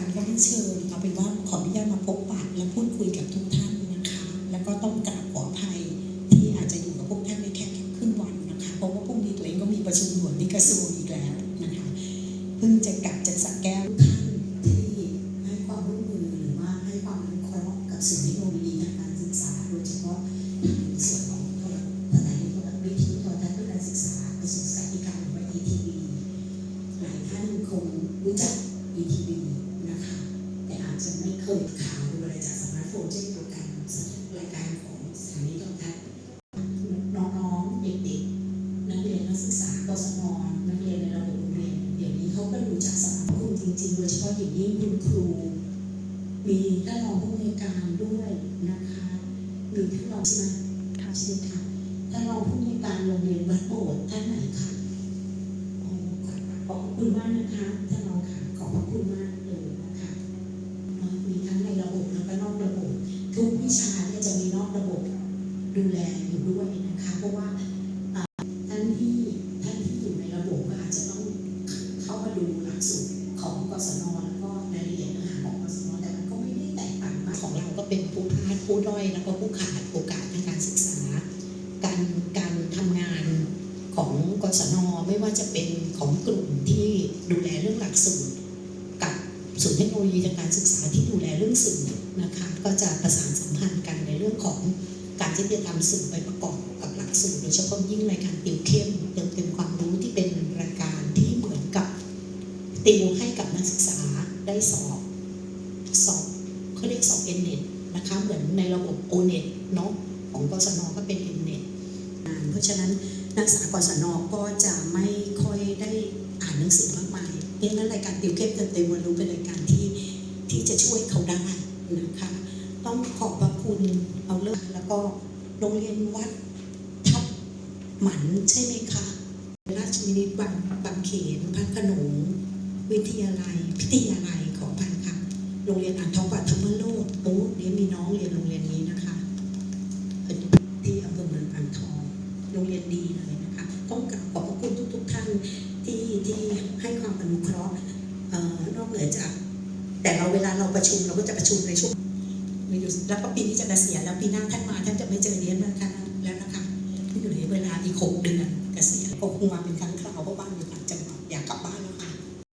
การก็ไม่เชิญเอาเป็นว่าขออนุญาตมาพบปะและพูดคุยกับทุกท่านนะคะ แล้วก็ต้องกราบขออภัยที่อาจจะอยู่กับพวกท่านได้แค่ครึ่งวันนะคะ เพราะว่าพรุ่งนี้ตัวเองก็มีประชุมด่วนที่กระทรวงอีกแล้วนะคะเพิ่งจะกลับจากสักแก้วท่านที่ให้ความร่วมมือหรือว่าให้ความอนุเคราะห์กับศูนย์เทคโนโลยีทางการศึกษาโดยเฉพาะในส่วนของโทรสถานีโทรทัศน์วิทยุโทรทัศน์เพื่อการศึกษากระทรวงศึกษาธิการหรือว่า ETV หลายท่านคงรู้จัก ETV จะไม่เคยข่าวโดูอะไรจากสมาร์ทโฟนเช่นเดียวกันรายการของสถานีโทรทัศน์น้องๆเด็กๆนักเรียนนักศึกษากศนนักเรียนในระบบโรงเรียนเดี๋ยวนี้เขาก็รู้จักสมาร์ทโฟนจริงๆ โดยเฉพาะอย่างยิ่งคุณครู มีท่านรองผู้อำนวยการด้วยนะคะมีท่านรองใช่ไหมค่ะใช่ไหมคะท่านรองผู้อำนวยการโรงเรียนวัดโบสถ์ท่านไหนคะขอบคุณมากนะคะท่านรองค่ะขอบคุณมาก ดูแลอยู่ด้วยนะคะเพราะว่าท่านที่ท่านที่อยู่ในระบบก็อาจจะต้องเข้ามาดูหลักสูตรของกศนแล้วก็รายละเอียดเนื้อหาของกศนแต่มันก็ไม่ได้แตกต่างมากของเราก็เป็นผู้พลาดผู้ด้อยแล้วก็ผู้ขาดโอกาสทางการศึกษา การการทำงานของกศนไม่ว่าจะเป็นของกลุ่มที่ดูแลเรื่องหลักสูตรกับศูนย์เทคโนโลยีทางการศึกษาที่ดูแลเรื่องสื่อนะคะก็จะประสานสัมพันธ์กันในเรื่องของ การที่จะทำสื่อไปประกอบกับหลักสูตรโดยเฉพาะยิ่งรายการติวเข้มเติมเต็มความรู้ที่เป็นรายการที่เหมือนกับติวให้กับนักศึกษาได้สอบสอบเขาเรียกสอบเอ็นเน็ตนะคะเหมือนในระบบโอเน็ตเนาะของกศนก็เป็นเอ็นเน็ตเพราะฉะนั้นนักศึกษากศนก็จะไม่ค่อยได้อ่านหนังสือมากมายเพราะฉะนั้นรายการติวเข้มเติมเต็มความรู้เป็นรายการที่ที่จะช่วยเขาได้นะคะ ต้องขอบพระคุณเอาเลิกแล้วก็โรงเรียนวัดทับหมันใช่ไหมคะ ราชินิตบางบางเขนพัฒนงวิทยาลัย พิทยาลัยขอพันค่ะ โรงเรียนอ่างทองปัธรรมโลดโอ้เดี๋ยวมีน้องเรียนโรงเรียนนี้นะคะที่อำเภอเมืองอ่างทอง โรงเรียนดีเลยนะคะต้องกราบขอบพระคุณทุก ๆ ท่านที่ที่ให้ความอนุเคราะห์เอ่อนอกเหนือจาก แต่เราเวลาเราประชุมเราก็จะประชุมในช่วง มาอยู่แล้วก็ปีนี้จะเกษียณแล้วปีหน้าท่านมาท่านจะไม่เจอเลี้ยงนะคะแล้วนะคะที่เหลือเวลาอีกหกเดือนเกษียณก็คงมาเป็นครั้งคราวเพราะบ้านอยู่ต่างจังหวัดอยากกลับบ้าน